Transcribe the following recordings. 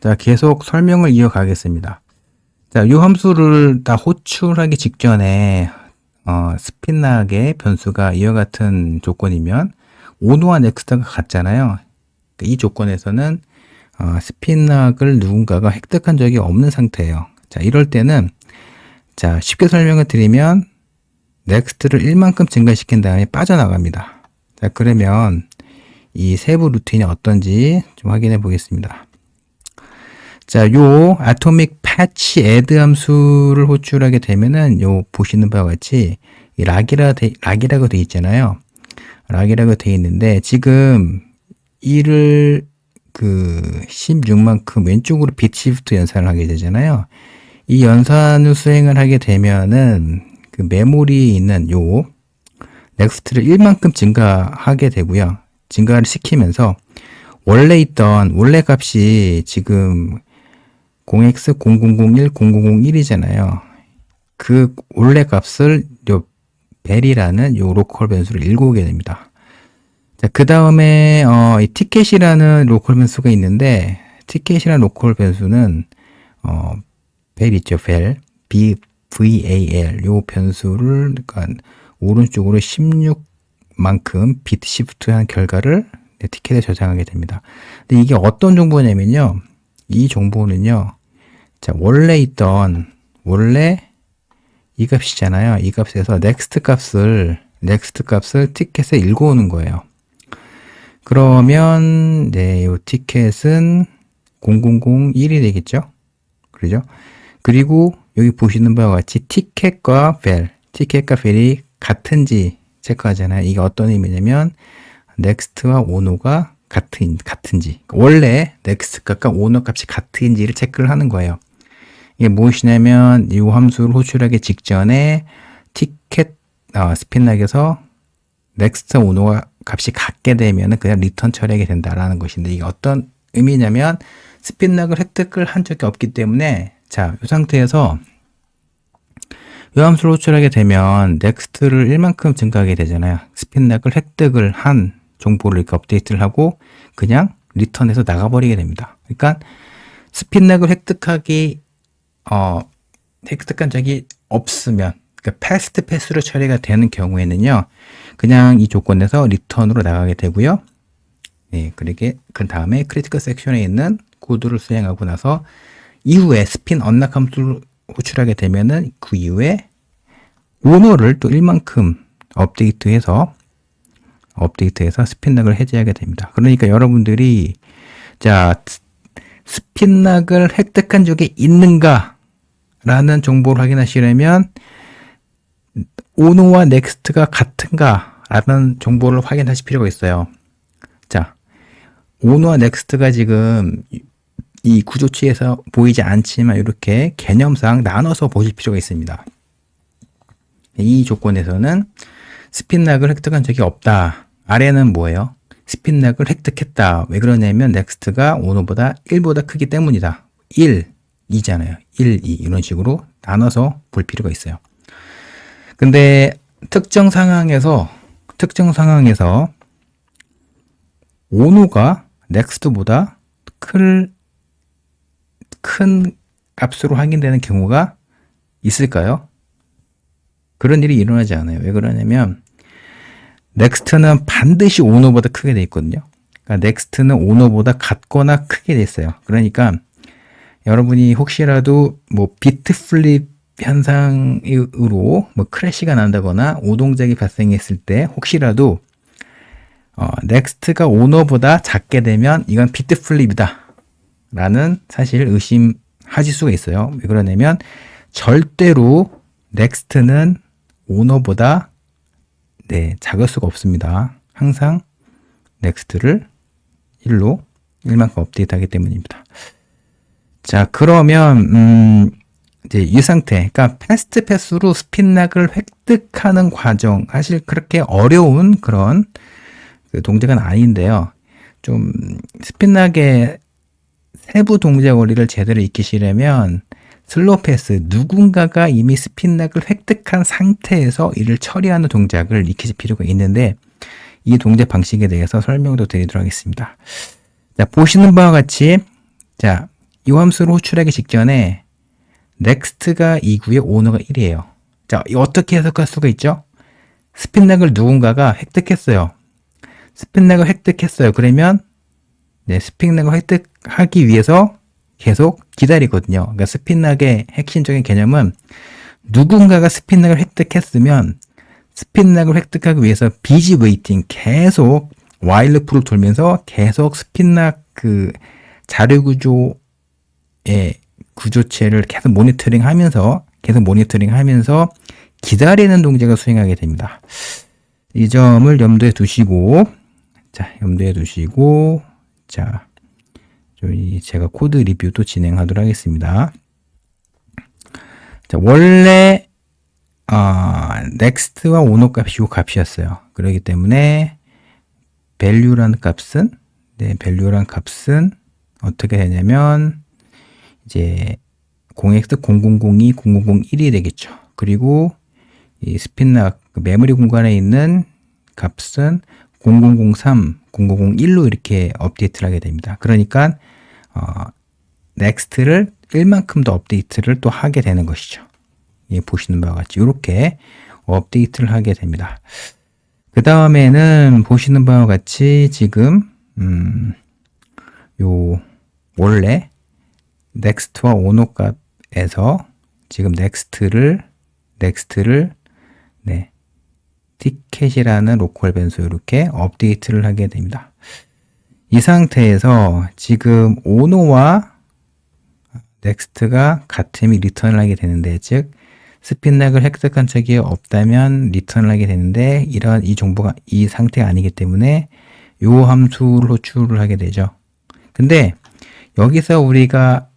자, 계속 설명을 이어가겠습니다. 자, 이 함수를 다 호출하기 직전에 어, 스피낙의 변수가 이와 같은 조건이면 온도와 넥스트가 같잖아요. 그러니까 이 조건에서는 어, 스피낙을 누군가가 획득한 적이 없는 상태예요. 자, 이럴 때는 자, 쉽게 설명을 드리면 넥스트를 1만큼 증가시킨 다음에 빠져나갑니다. 자, 그러면 이 세부 루틴이 어떤지 좀 확인해 보겠습니다. 자, 요 아토믹 패치 애드 함수를 호출하게 되면은 요 보시는 바와 같이 이 락이라 돼, 락이라고 돼 있잖아요. 락이라고 돼 있는데 지금 이를 그 16만큼 왼쪽으로 빗 시프트 연산을 하게 되잖아요. 이 연산을 수행을 하게 되면은 그 메모리에 있는 요 넥스트를 1만큼 증가하게 되고요. 증가를 시키면서 원래 있던 원래 값이 지금 0x0001 0001이잖아요. 그 원래 값을 요 벨이라는 요 로컬 변수를 읽어오게 됩니다. 자, 그 다음에 어, 이 티켓이라는 로컬 변수가 있는데 티켓이라는 로컬 변수는 어, 벨 있죠, 벨. B V A L 요 변수를 그러니까 오른쪽으로 16만큼 비트 시프트한 결과를 네, 티켓에 저장하게 됩니다. 근데 이게 어떤 정보냐면요. 이 정보는요. 자, 원래 있던 원래 이 값이잖아요. 이 값에서 next 값을 next 값을 티켓에 읽어오는 거예요. 그러면 네, 이 티켓은 0001이 되겠죠? 그러죠? 그리고 여기 보시는 바와 같이 티켓과 벨, 티켓과 벨이 같은지 체크하잖아요. 이게 어떤 의미냐면 넥스트와 오노가 같은 같은지 원래 넥스트 값과 오너 값이 같은지를 체크를 하는 거예요. 이게 무엇이냐면 이 함수를 호출하기 직전에 티켓 어, 스핀락에서 넥스트 오노가 값이 같게 되면 그냥 리턴 처리하게 된다라는 것인데 이게 어떤 의미냐면 스핀락을 획득을 한 적이 없기 때문에 자, 이 상태에서 이 함수를 호출하게 되면 넥스트를 1만큼 증가하게 되잖아요. 스핀락을 획득을 한 정보를 이렇게 업데이트를 하고 그냥 리턴해서 나가버리게 됩니다. 그러니까 스핀락을 획득하기 어, 획득한 적이 없으면 그러니까 패스트 패스로 처리가 되는 경우에는요. 그냥 이 조건에서 리턴으로 나가게 되고요. 네, 그러게 그 다음에 크리티컬 섹션에 있는 코드를 수행하고 나서 이후에 스핀 언락 함수를 호출하게 되면은 그 이후에 오너를 또 1만큼 업데이트해서 업데이트해서 스핀락을 해제하게 됩니다. 그러니까 여러분들이 자 스핀락을 획득한 적이 있는가 라는 정보를 확인하시려면 오노와 넥스트가 같은가 라는 정보를 확인하실 필요가 있어요. 자, 오노와 넥스트가 지금 이 구조치에서 보이지 않지만 이렇게 개념상 나눠서 보실 필요가 있습니다. 이 조건에서는 스핀락을 획득한 적이 없다. 아래는 뭐예요? 스핀락을 획득했다. 왜 그러냐면 넥스트가 오노보다 1보다 크기 때문이다. 1, 2잖아요. 1, 2 이런 식으로 나눠서 볼 필요가 있어요. 근데 특정 상황에서 특정 상황에서 오노가 넥스트보다 클, 큰 값으로 확인되는 경우가 있을까요? 그런 일이 일어나지 않아요. 왜 그러냐면 넥스트는 반드시 오너보다 크게 돼 있거든요. 그러니까 넥스트는 오너보다 같거나 크게 돼 있어요. 그러니까 여러분이 혹시라도 뭐 비트 플립 현상으로 뭐 크래시가 난다거나 오동작이 발생했을 때 혹시라도 어, 넥스트가 오너보다 작게 되면 이건 비트 플립이다. 라는 사실 의심하실 수가 있어요. 왜 그러냐면 절대로 넥스트는 오너보다 네, 작을 수가 없습니다. 항상 넥스트를 1로 1만큼 업데이트하기 때문입니다. 자, 그러면 음 이제 이 상태, 그러니까 패스트 패스로 스핀락을 획득하는 과정, 사실 그렇게 어려운 그런 그 동작은 아닌데요. 좀 스핀락의 세부 동작 원리를 제대로 익히시려면 슬로우 패스, 누군가가 이미 스핀락을 획득한 상태에서 이를 처리하는 동작을 익히실 필요가 있는데 이 동작 방식에 대해서 설명도 드리도록 하겠습니다. 자, 보시는 바와 같이 자, 이 함수를 호출하기 직전에 next가 2구에 오너가 1이에요. 자, 이 어떻게 해석할 수가 있죠? 스핀락을 누군가가 획득했어요. 스핀락을 획득했어요. 그러면 네, 스핀락을 획득하기 위해서 계속 기다리거든요. 그러니까 스핀락의 핵심적인 개념은 누군가가 스핀락을 획득했으면 스핀락을 획득하기 위해서 비지 웨이팅 계속 와일 루프를 돌면서 계속 스핀락 그 자료 구조의 구조체를 계속 모니터링 하면서 계속 모니터링 하면서 기다리는 동작을 수행하게 됩니다. 이 점을 염두에 두시고 자, 염두에 두시고 자, 제가 코드 리뷰도 진행하도록 하겠습니다. 자, 원래 어, next와 오너 값이 요 값이었어요. 그렇기 때문에 value라는 값은 네, value라는 값은 어떻게 되냐면 이제 0x 0002 0001이 되겠죠. 그리고 이 스핀락 그 메모리 공간에 있는 값은 0003 0001로 이렇게 업데이트를 하게 됩니다. 그러니까 어, 넥스트를 1만큼 더 업데이트를 또 하게 되는 것이죠. 예, 보시는 바와 같이 이렇게 업데이트를 하게 됩니다. 그 다음에는 보시는 바와 같이 지금 음, 요 원래 넥스트와 오노 값에서 지금 넥스트를 넥스트를 네 티켓이라는 로컬 변수 이렇게 업데이트를 하게 됩니다. 이 상태에서 지금 오노와 넥스트가 같음이 리턴을 하게 되는데 즉 스핀락을 획득한 적이 없다면 리턴을 하게 되는데 이런 이 정보가 이 상태가 아니기 때문에 요 함수를 호출을 하게 되죠. 근데 여기서 우리가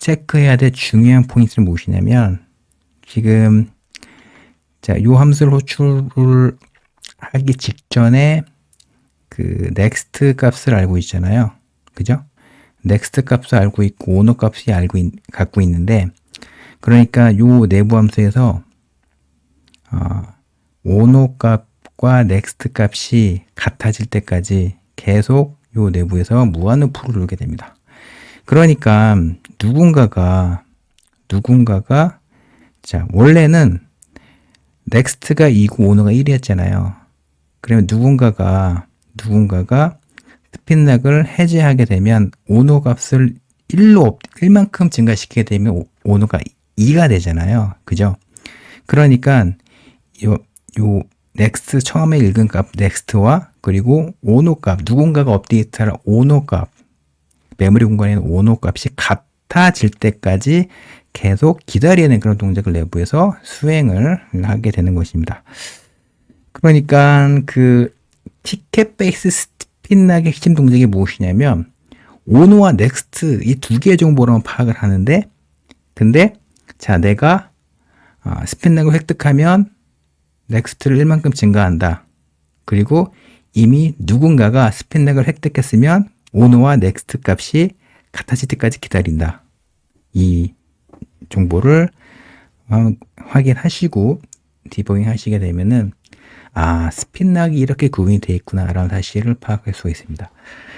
체크해야 될 중요한 포인트는 무엇이냐면 지금 자, 요 함수를 호출을 하기 직전에 그 next 값을 알고 있잖아요. 그죠? next 값을 알고 있고 오너 값이 알고 있, 갖고 있는데 그러니까 요 내부 함수에서 어, 오너 값과 next 값이 같아질 때까지 계속 요 내부에서 무한루프를 누르게 됩니다. 그러니까 누군가가 누군가가 자 원래는 넥스트가 2고 오너가 1이었잖아요. 그러면 누군가가 누군가가 스핀락을 해제하게 되면 오너 값을 1로 1만큼 증가시키게 되면 오너가 2가 되잖아요. 그죠? 그러니까 요, 요 넥스트 처음에 읽은 값 넥스트와 그리고 오너 값 누군가가 업데이트할 오너 값 메모리 공간에 있는 오너 값이 같아질 때까지 계속 기다리는 그런 동작을 내부에서 수행을 하게 되는 것입니다. 그러니까 그 티켓 베이스 스핀락의 핵심 동작이 무엇이냐면 오노와 넥스트 이 두 개의 정보로만 파악을 하는데 근데 자 내가 어, 스핀락을 획득하면 넥스트를 1만큼 증가한다. 그리고 이미 누군가가 스핀락을 획득했으면 오노와 넥스트 값이 때까지 기다린다. 이 정보를 확인하시고 디버깅 하시게 되면은 아 스핀락이 이렇게 구분이 되어 있구나라는 사실을 파악할 수가 있습니다.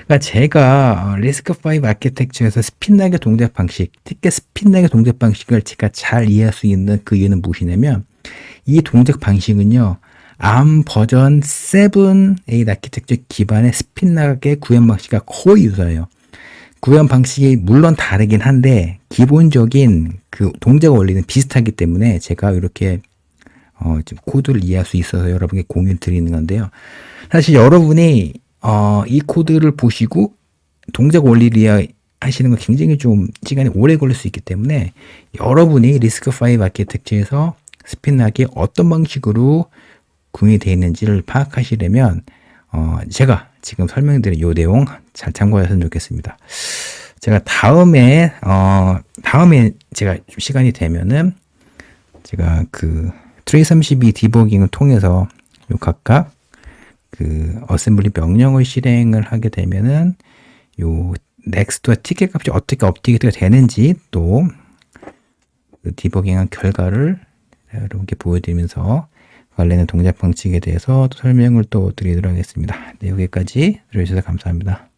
그러니까 제가 리스크 5 아키텍처에서 스핀락의 동작 방식, 특히 스핀락의 동작 방식을 제가 잘 이해할 수 있는 그 이유는 무엇이냐면 이 동작 방식은요. 암 버전 7A 아키텍처 기반의 스핀락의 구현 방식과 거의 유사해요. 구현 방식이 물론 다르긴 한데 기본적인 그 동작 원리는 비슷하기 때문에 제가 이렇게 어, 지금 코드를 이해할 수 있어서 여러분께 공유 드리는 건데요. 사실 여러분이 어, 이 코드를 보시고 동작 원리를 이해하시는 건 굉장히 좀 시간이 오래 걸릴 수 있기 때문에 여러분이 리스크 5 아키텍처에서 스핀락이 어떤 방식으로 구현이 되어 있는지를 파악하시려면 어, 제가 지금 설명드린 요 내용 잘 참고하셨으면 좋겠습니다. 제가 다음에 어 다음에 제가 시간이 되면은 제가 그 트레이 32 디버깅을 통해서 요 각각 그 어셈블리 명령을 실행을 하게 되면은 요 넥스트와 티켓 값이 어떻게 업데이트가 되는지 또 그 디버깅한 결과를 여러분께 보여드리면서 관련된 동작 방식에 대해서 또 설명을 또 드리도록 하겠습니다. 네, 여기까지 들어주셔서 감사합니다.